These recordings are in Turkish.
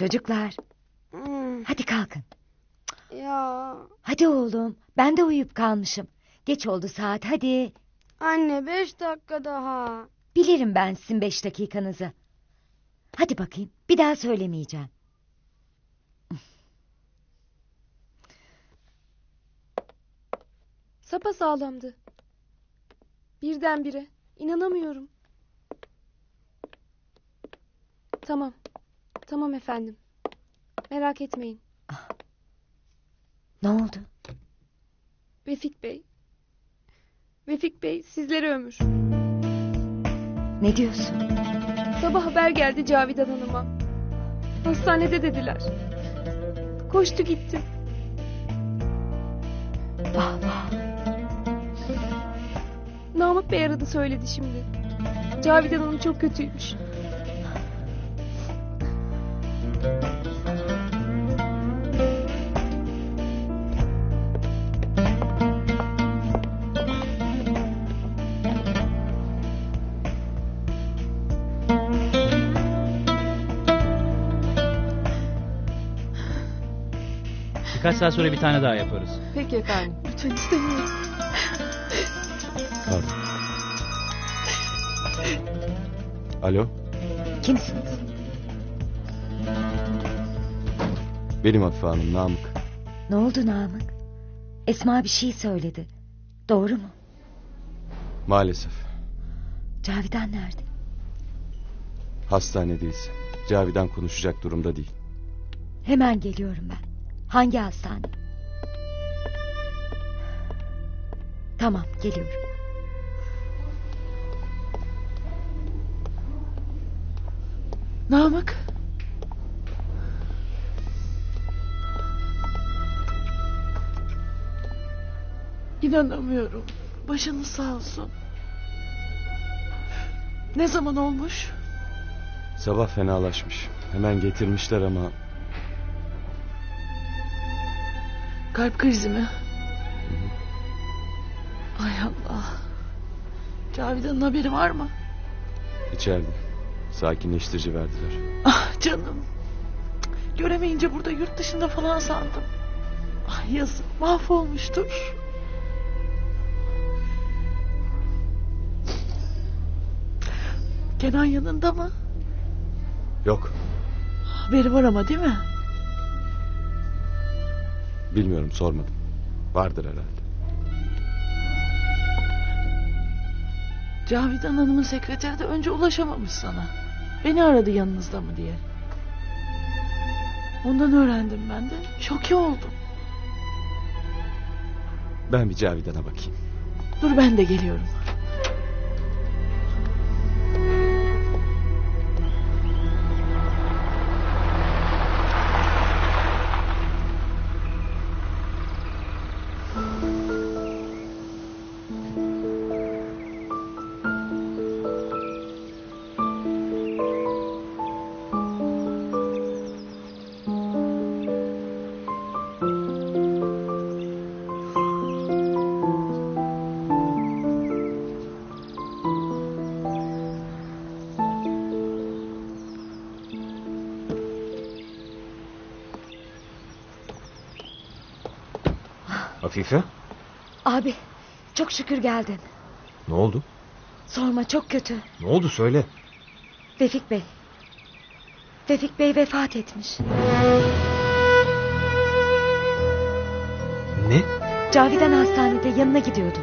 Çocuklar Hmm, hadi kalkın. ya Hadi oğlum ben de uyuyup kalmışım. Geç oldu saat hadi. anne beş dakika daha. Bilirim ben sizin beş dakikanızı. Hadi bakayım bir daha söylemeyeceğim. Sapa sağlamdı. Birdenbire. İnanamıyorum. Tamam. Tamam efendim. Merak etmeyin. Ne oldu? Vefik Bey. Vefik Bey sizlere ömür. Ne diyorsun? Sabah haber geldi Cavidan Hanım'a. Hastanede dediler. Koştu gitti. Vah vah. Namık Bey aradı söyledi şimdi. Cavidan Hanım çok kötüymüş. Birkaç saat sonra bir tane daha yaparız. Peki efendim. Lütfen istemiyorum. Pardon. Alo, Kimsiniz? Benim Hafife Hanım, Namık. Ne oldu Namık? Esma bir şey söyledi. Doğru mu? Maalesef. Cavidan nerede? Hastanedeyiz. Cavidan konuşacak durumda değil. Hemen geliyorum ben. Hangi hastane? Tamam geliyorum. Namık. İnanamıyorum. Başınız sağ olsun. Ne zaman olmuş? Sabah fenalaşmış. Hemen getirmişler ama Kalp krizi mi? Ay Allah. Cavidan'ın haberi var mı? içeride. Sakinleştirici verdiler. Ah canım. Göremeyince burada yurt dışında falan sandım. Ay yazık mahvolmuştur. Kenan yanında mı? Yok, Haberi var ama değil mi? bilmiyorum sormadım. Vardır herhalde. Cavidan Hanım'ın sekreteri de önce ulaşamamış sana. Beni aradı yanınızda mı diye. Ondan öğrendim ben de. Şoke oldum. Ben bir Cavidan'a bakayım. Dur ben de geliyorum. Afife? Abi çok şükür geldin. Ne oldu? Sorma çok kötü. Ne oldu söyle. Vefik Bey. Vefik Bey vefat etmiş. Ne? Cavidan hastanede yanına gidiyordum.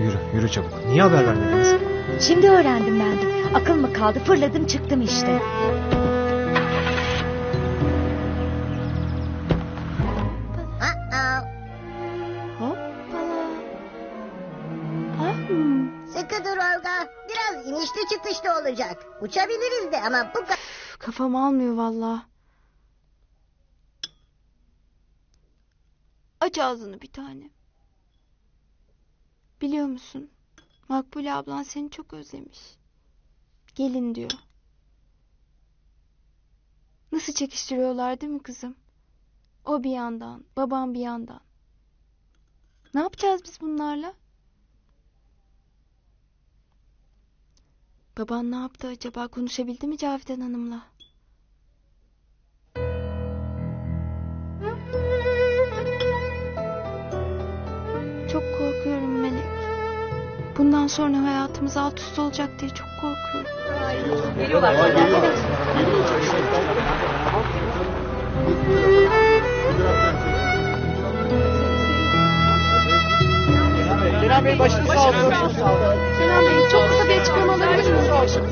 Yürü, yürü çabuk. Niye haber vermediniz? Şimdi öğrendim ben de. Akıl mı kaldı fırladım çıktım işte. Olga. Biraz inişli çıkışlı olacak. Uçabiliriz de ama bu kadar. Kafam almıyor valla. Aç ağzını bir tane. Biliyor musun? Makbule ablan seni çok özlemiş. Gelin diyor. Nasıl çekiştiriyorlar değil mi kızım? O bir yandan, babam bir yandan. Ne yapacağız biz bunlarla? Baban ne yaptı acaba? Konuşabildi mi Cavidan Hanım'la? Çok korkuyorum Melek. Bundan sonra hayatımız alt üst olacak diye çok korkuyorum. Geliyorlar. Geliyorlar. Geliyorlar. Kenan Bey çok kısa bir açıklama alabilir miyim?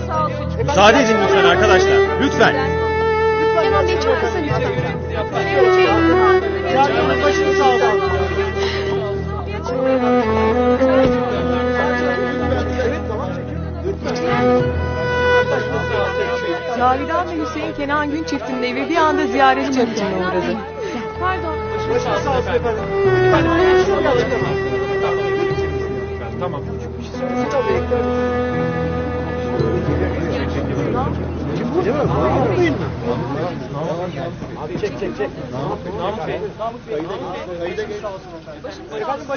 Sağ olun. Müsaade edin lütfen arkadaşlar. Lütfen. Kenan Bey çok kısa lütfen. Mehmet Bey. Başınız sağ olsun. Cavidan ve Hüseyin Kenan Gün çiftinin evi bir anda ziyaret çakışına uğradı. Pardon. Başınız sağ olsun efendim. Tamam.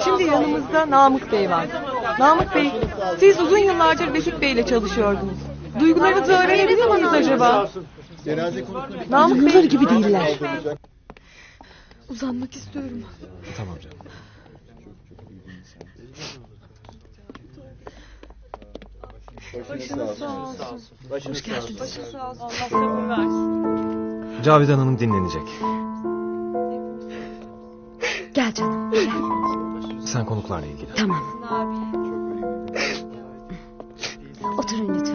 Şimdi yanımızda Namık Bey var. Namık Bey, siz uzun yıllardır Vefik Bey ile çalışıyordunuz. Duygularınızı öğrenebilir miyiz acaba? Namık Bey gibi değiller. Uzanmak istiyorum. Tamam canım. Başınız sağ olsun. Başınız sağ olsun. Başınız sağ olsun. Allah sabır versin. Cavidan Hanım dinlenecek. Gel canım gel. Sen konuklarla ilgilen. Tamam. Oturun lütfen.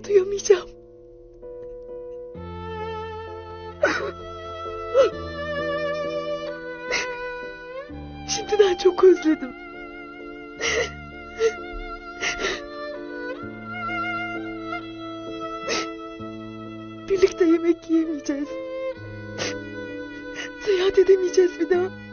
Sesini duyamayacağım. Şimdiden çok özledim. Birlikte yemek yiyemeyeceğiz. Seyahat edemeyeceğiz bir daha.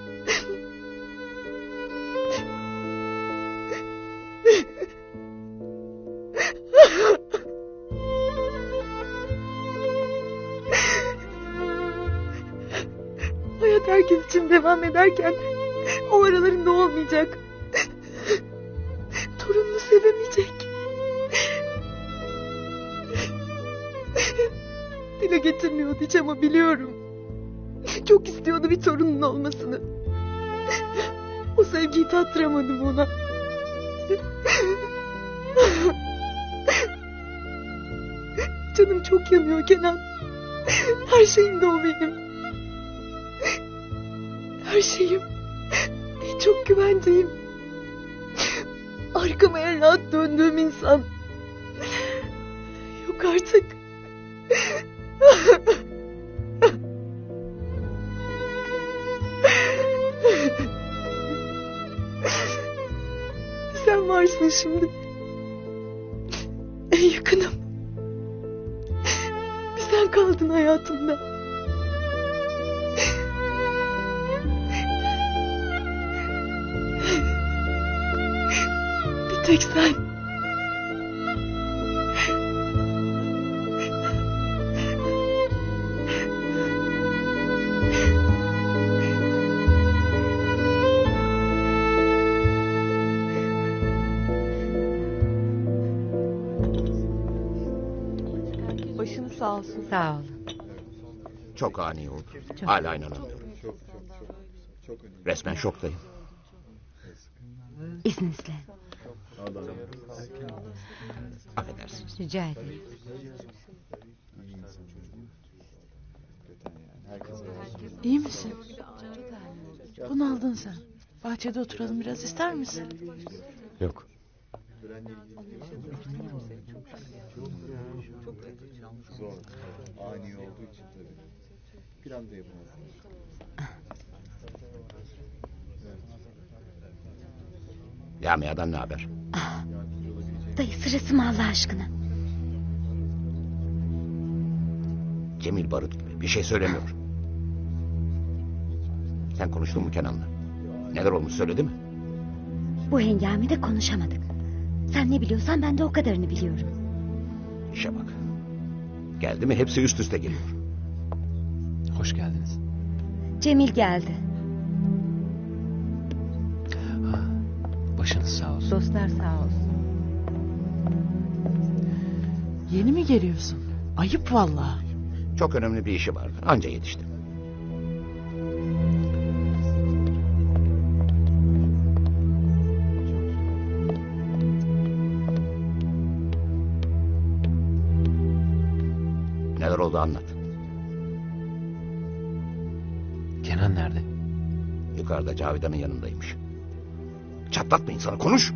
Devam ederken o aralarında olmayacak. Torununu sevemeyecek. Dile getirmiyordu hiç ama biliyorum. Çok istiyordu bir torunun olmasını. O sevgiyi tattıramadım ona. Canım çok yanıyor Kenan. Her şeyim de o benim. Her şeyim. En çok güvendiğim. Arkama en rahat döndüğüm insan. Yok artık. Sen varsın şimdi. En yakınım. Bir sen kaldın hayatımda. Sen. Başınız sağ olsun. Sağ olun. Çok ani oldu. Hala inanamıyorum. Resmen şoktayım. İzninizle. Affedersiniz. Rica ederim. İyi misin? Bunu aldın sen. Bahçede oturalım biraz ister misin? Yok. Lamia'dan ne haber? Ah, dayı sırası mı Allah aşkına? Cemil barut gibi bir şey söylemiyor. Sen konuştun mu Kenan'la? Neler olmuş söyledi mi? Bu hengamede konuşamadık. Sen ne biliyorsan ben de o kadarını biliyorum. İşe bak. Geldi mi hepsi üst üste geliyor. Hoş geldiniz. Cemil geldi. Başınız sağ olsun. Dostlar sağ olsun. Yeni mi geliyorsun? Ayıp vallahi. Çok önemli bir işi vardı. Anca yetiştim. Neler oldu anlat. Kenan nerede? Yukarıda Cavidan'ın yanındaymış. Çatlatma insanı konuş.